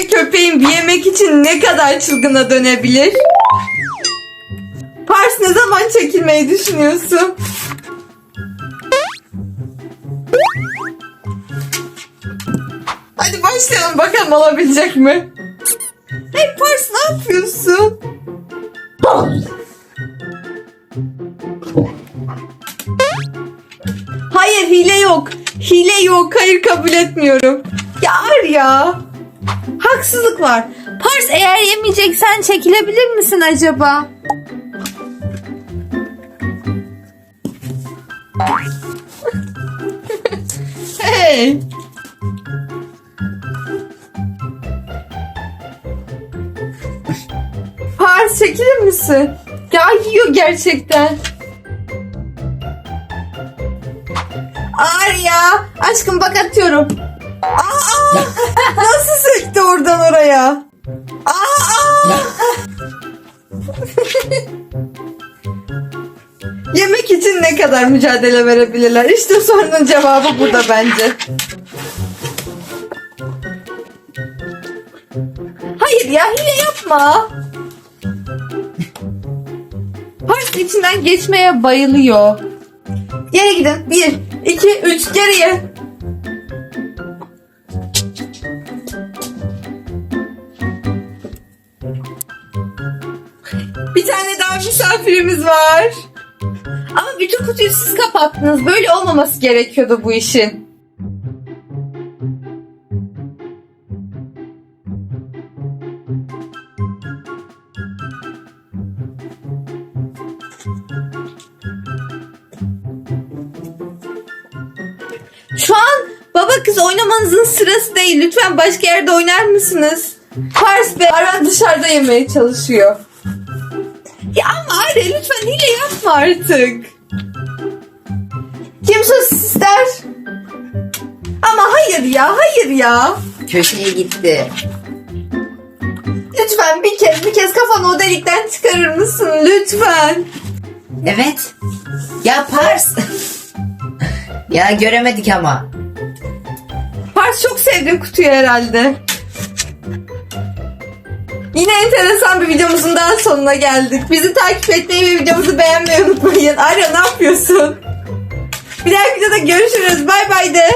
Sence köpeğin bir yemek için ne kadar çılgına dönebilir? Pars ne zaman çekilmeyi düşünüyorsun? Hadi başlayalım bakalım olabilecek mi? Hey Pars ne yapıyorsun? Hayır hile yok. Hile yok. Hayır kabul etmiyorum. Ya Arya. Haksızlık var. Pars eğer yemeyeceksen çekilebilir misin acaba? Hey. Pars çekilir misin? Ya yiyor gerçekten. Arya. Aşkım bak atıyorum. Aa, nasıl oradan oraya? Aa! Yemek için ne kadar mücadele verebilirler? İşte sorunun cevabı burada bence. Hayır ya hile yapma. Pars içinden geçmeye bayılıyor. Geri gidin. Bir, iki, üç geriye. Bir tane daha misafirimiz var. Ama bütün kutuyu siz kapattınız. Böyle olmaması gerekiyordu bu işin. Şu an baba kız oynamanızın sırası değil. Lütfen başka yerde oynar mısınız? Pars ve Aran dışarıda yemeye çalışıyor. Ya ama Arya lütfen hile yapma artık. Kim sus ister? Ama hayır ya hayır ya. Köşeye gitti. Lütfen bir kez bir kez kafanı o delikten çıkarır mısın lütfen? Evet. Ya Pars. ya göremedik ama. Pars çok sevdi kutuyu herhalde. Yine enteresan bir videomuzun daha sonuna geldik. Bizi takip etmeyi ve videomuzu beğenmeyi unutmayın. Arya ne yapıyorsun? Bir dahaki videoda görüşürüz. Bay bay de.